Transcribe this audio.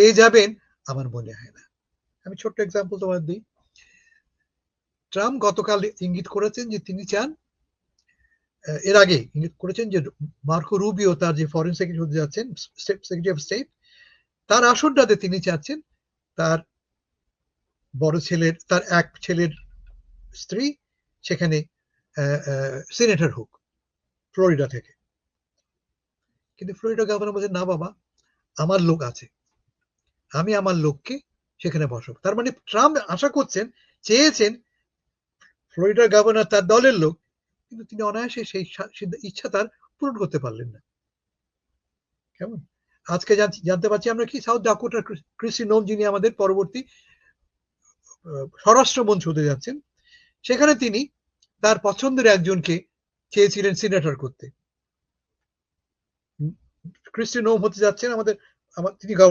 পেয়ে যাবেন আমার মনে হয় না। আমি ছোট্ট এক্সাম্পল তোমার দিই। ট্রাম্প গতকাল ইঙ্গিত করেছেন যে তিনি চান এর আগে ইঙ্গিত করেছেন যে মার্কো রুবিও তার যে ফরেন সেক্রেটারি হতে যাচ্ছেন সেক্রেটারি অফ স্টেট তার আসনটাতে তিনি চাচ্ছেন তার বড় ছেলের, তার এক ছেলের স্ত্রী সেখানে সিনেটর হোক, ফ্লোরিডা থেকে। কিন্তু ফ্লোরিডা গভর্নর বলছেন, না বাবা, আমার লোক আছে। আমি আমার লোককে সেখানে বসাবো। তার মানে ট্রাম্প আশা করছেন, চেয়েছেন ফ্লোরিডার গভর্নর তার দলের লোক, কিন্তু তিনি অনায়াসে সেই ইচ্ছা তার পূরণ করতে পারলেন না। কেমন? আজকে জানতে পারছি আমরা কি সাউথ ডাকোটার ক্রিসি নোম যিনি আমাদের পরবর্তী স্বরাষ্ট্র স্বরাষ্ট্রমন্ত্রী হতে যাচ্ছেন, সেখানে তিনি তার পছন্দের একজনকে চেয়েছিলেন সিনেটর করতে। ক্রিস্টি নোম হতে যাচ্ছেন আমাদের তিনি